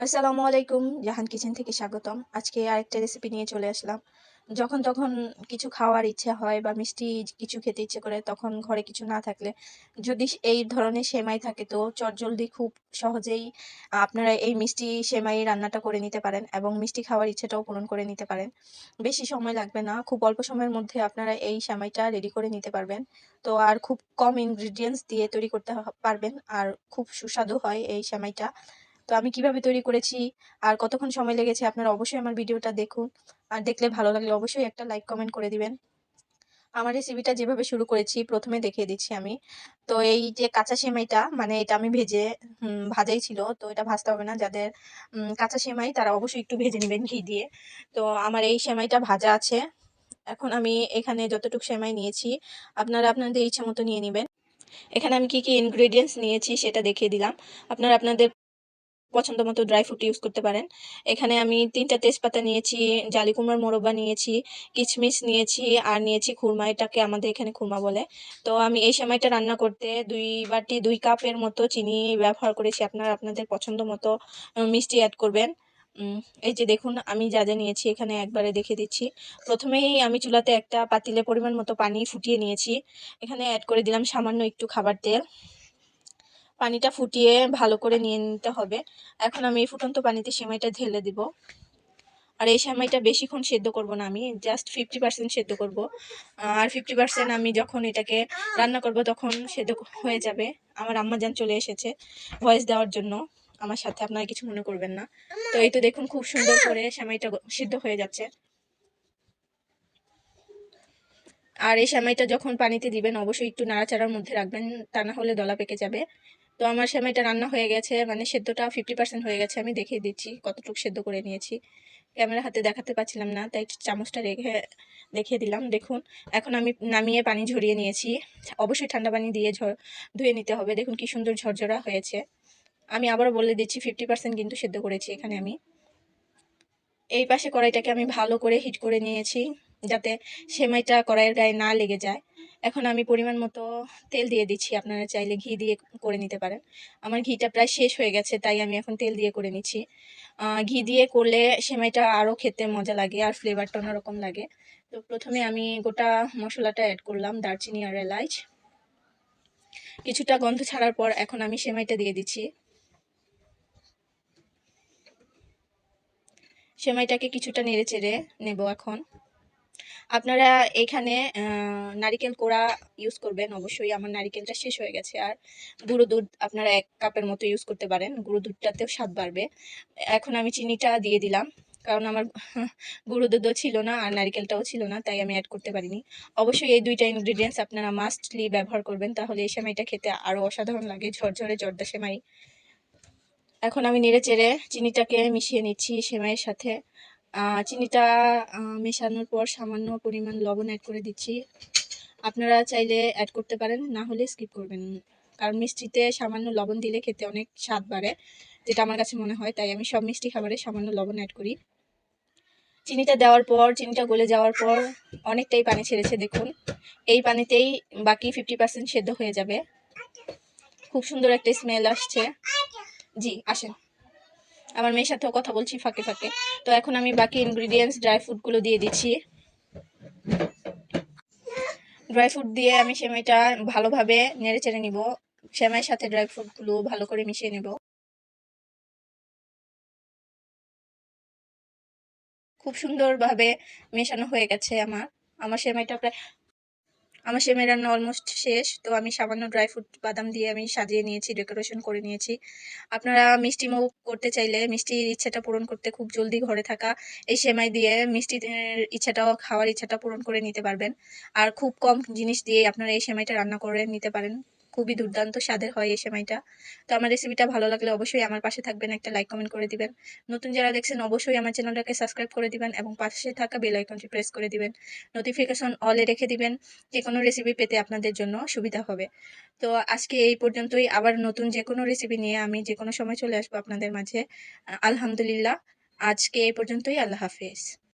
আসসালামু আলাইকুম, জাহান কিচেন থেকে স্বাগতম। আজকে আরেকটা রেসিপি নিয়ে চলে আসলাম। যখন তখন কিছু খাওয়ার ইচ্ছা হয় বা মিষ্টি কিছু খেতে ইচ্ছে করে, তখন ঘরে কিছু না থাকলে যদি এই ধরনের সেমাই থাকে তো চটজলদি খুব সহজেই আপনারা এই মিষ্টি সেমাই রান্নাটা করে নিতে পারেন এবং মিষ্টি খাওয়ার ইচ্ছেটাও পূরণ করে নিতে পারেন। বেশি সময় লাগবে না, খুব অল্প সময়ের মধ্যে আপনারা এই সেমাইটা রেডি করে নিতে পারবেন। তো আর খুব কম ইনগ্রিডিয়েন্টস দিয়ে তৈরি করতে পারবেন আর খুব সুস্বাদু হয় এই সেমাইটা। তো আমি কীভাবে তৈরি করেছি? আর কতক্ষণ সময় লেগেছে? আপনারা অবশ্যই আমার ভিডিওটা দেখুন। আর দেখলে ভালো লাগলে অবশ্যই একটা লাইক, কমেন্ট করে দিবেন। আমার রেসিপিটা যেভাবে শুরু করেছি, প্রথমে দেখিয়ে দিচ্ছি আমি। তো এই যে কাঁচা সেমাইটা মানে এটা আমি ভেজে ভাজাই ছিল, তো এটা ভাজতে হবে না। যাদের কাঁচা সেমাই, তারা অবশ্যই একটু ভেজে নেবেন ঘি দিয়ে। তো আমার এই সেমাইটা ভাজা আছে। এখন আমি এখানে যতটুকু সেমাই নিয়েছি, আপনারা আপনাদের ইচ্ছা মতো নিয়ে নেবেন। এখানে আমি কি কি ইনগ্রেডিয়েন্টস নিয়েছি সেটা দেখিয়ে দিলাম। আপনারা আপনাদের পছন্দ মতো ড্রাই ফ্রুট ইউজ করতে পারেন। এখানে আমি তিনটা তেজপাতা নিয়েছি, জালি কুমড়ার মোরব্বা নিয়েছি কিশমিশ নিয়েছি, আর নিয়েছি খুরমা। এটাকে আমাদের এখানে খুরমা বলে। তো আমি এই সময়টা রান্না করতে দুই বাটি দুই কাপের মতো চিনি ব্যবহার করেছি। আপনারা আপনাদের পছন্দ মতো মিষ্টি অ্যাড করবেন। এই যে দেখুন, আমি যা যা নিয়েছি এখানে একবারে দেখে দিচ্ছি। প্রথমেই আমি চুলাতে একটা পাতিলে পরিমাণ মতো পানি ফুটিয়ে নিয়েছি। এখানে অ্যাড করে দিলাম সামান্য একটু খাবার তেল। পানিটা ফুটিয়ে ভালো করে নিয়ে নিতে হবে। এখন আমি এই ফুটন্ত পানিতে সেমাইটা ঢেলে দিব। আর এই সেমাইটা বেশিক্ষণ সেদ্ধ করব না আমি জাস্ট ফিফটি পার্সেন্ট সেদ্ধ করব। আর ফিফটি পার্সেন্ট আমি যখন এটাকে রান্না করব তখন সেদ্ধ হয়ে যাবে। আমার আম্মাজান চলে এসেছে ভয়েস দেওয়ার জন্য। আমার সাথে আপনারা কিছু মনে করবেন না। তো এই তো দেখুন খুব সুন্দর করে সেমাইটা সিদ্ধ হয়ে যাচ্ছে। আর এই সেমাইটা যখন পানিতে দিবেন, অবশ্যই একটু নাড়াচাড়ার মধ্যে রাখবেন, তা না হলে দলা পেকে যাবে। তো আমার সেমাইটা রান্না হয়ে গেছে মানে সেদ্ধটা ফিফটি পার্সেন্ট হয়ে গেছে, আমি দেখিয়ে দিচ্ছি কতটুকু সেদ্ধ করে নিয়েছি। ক্যামেরা হাতে দেখাতে পারছিলাম না, তাই চামচটা রেখে দেখিয়ে দিলাম, দেখুন। এখন আমি নামিয়ে পানি ঝরিয়ে নিয়েছি, অবশ্যই ঠান্ডা পানি দিয়ে ধুয়ে নিতে হবে, দেখুন কি সুন্দর ঝরঝরা হয়েছে। আমি আবারও বলে দিচ্ছি ফিফটি পার্সেন্ট কিন্তু সেদ্ধ করেছি এখানে আমি। এই পাশে কড়াইটাকে আমি ভালো করে হিট করে নিয়েছি। যাতে সেমাইটা কড়াইয়ের গায়ে না লেগে যায়। এখন আমি পরিমাণ মতো তেল দিয়ে দিচ্ছি, আপনারা চাইলে ঘি দিয়ে করে নিতে পারেন। আমার ঘিটা প্রায় শেষ হয়ে গেছে, তাই আমি এখন তেল দিয়ে করে নিচ্ছি। ঘি দিয়ে করলে সেমাইটা আরও খেতে মজা লাগে আর ফ্লেভারটা অন্যরকম লাগে। তো প্রথমে আমি গোটা মশলাটা অ্যাড করলাম, দারচিনি আর এলাইচ কিছুটা গন্ধ ছাড়ার পর এখন আমি সেমাইটা দিয়ে দিচ্ছি। সেমাইটাকে কিছুটা নেড়ে চেড়ে নেব এখন। আপনারা এখানে নারিকেল কোড়া ইউজ করবেন। অবশ্যই আমার নারিকেলটা শেষ হয়ে গেছে। আর গুঁড়ো দুধ আপনারা এক কাপের মতো ইউজ করতে পারেন। গুঁড়ো দুধটাতেও স্বাদ বাড়বে। এখন আমি চিনিটা দিয়ে দিলাম। কারণ আমার গুঁড়ো দুধও ছিল না আর নারিকেলটাও ছিল না, তাই আমি অ্যাড করতে পারিনি। অবশ্যই এই দুইটা ইনগ্রিডিয়েন্টস আপনারা মাস্টলি ব্যবহার করবেন। তাহলে এই সেমাইটা খেতে আরও অসাধারণ লাগে। ঝরঝরে জর্দা সেমাই। এখন আমি নেড়ে চেড়ে চিনিটাকে মিশিয়ে নিচ্ছি সেমাইয়ের সাথে। চিনিটা মেশানোর পর সামান্য পরিমাণ লবণ অ্যাড করে দিচ্ছি। আপনারা চাইলে অ্যাড করতে পারেন, না হলে স্কিপ করবেন। কারণ মিষ্টিতে সামান্য লবণ দিলে খেতে অনেক স্বাদ বাড়ে, যেটা আমার কাছে মনে হয়, তাই আমি সব মিষ্টি খাবারে সামান্য লবণ অ্যাড করি। চিনিটা দেওয়ার পর, চিনিটা গলে যাওয়ার পর অনেকটাই পানি ছেড়েছে, দেখুন। এই পানিতেই বাকি ফিফটি পার্সেন্ট সেদ্ধ হয়ে যাবে। খুব সুন্দর একটা স্মেল আসছে। জি, আসেন। আমার মেয়ের সাথেও কথা বলছি ফাঁকে ফাঁকে। তো এখন আমি বাকি ইনগ্রিডিয়েন্টস ড্রাই ফ্রুটগুলো দিয়ে দিচ্ছি। ড্রাই ফ্রুট দিয়ে আমি সেমাইটা ভালোভাবে নেড়ে চেড়ে নিব। সেমাইয়ের সাথে ড্রাই ফ্রুটগুলো ভালো করে মিশিয়ে নেব। খুব সুন্দরভাবে মেশানো হয়ে গেছে আমার। আমার সেমাইটা প্রায় আমার সেমাই রান্না অলমোস্ট শেষ, তো আমি সামান্য ড্রাই ফ্রুট বাদাম দিয়ে আমি সাজিয়ে নিয়েছি ডেকোরেশন করে নিয়েছি। আপনারা মিষ্টি মুখ করতে চাইলে মিষ্টির ইচ্ছাটা পূরণ করতে খুব জলদি ঘরে থাকা এই সেমাই দিয়ে মিষ্টির ইচ্ছাটাও, খাওয়ার ইচ্ছাটা পূরণ করে নিতে পারবেন। আর খুব কম জিনিস দিয়ে আপনারা এই সেমাইটা রান্না করে নিতে পারেন। খুবই দুর্দান্ত স্বাদের হয় এই সেমাইটা তো আমার রেসিপিটা ভালো লাগলে অবশ্যই আমার পাশে থাকবেন, একটা লাইক কমেন্ট করে দিবেন। নতুন যারা দেখছেন, অবশ্যই আমার চ্যানেলটাকে সাবস্ক্রাইব করে দিবেন এবং পাশে থাকা বেল আইকনটি প্রেস করে দিবেন। নোটিফিকেশন অলে রেখে দিবেন, যে কোনো রেসিপি পেতে আপনাদের জন্য সুবিধা হবে। তো আজকে এই পর্যন্তই। আবার নতুন যে কোনো রেসিপি নিয়ে আমি যে কোনো সময় চলে আসব আপনাদের মাঝে। আলহামদুলিল্লাহ। আজকে এই পর্যন্তই। আল্লাহ হাফেজ।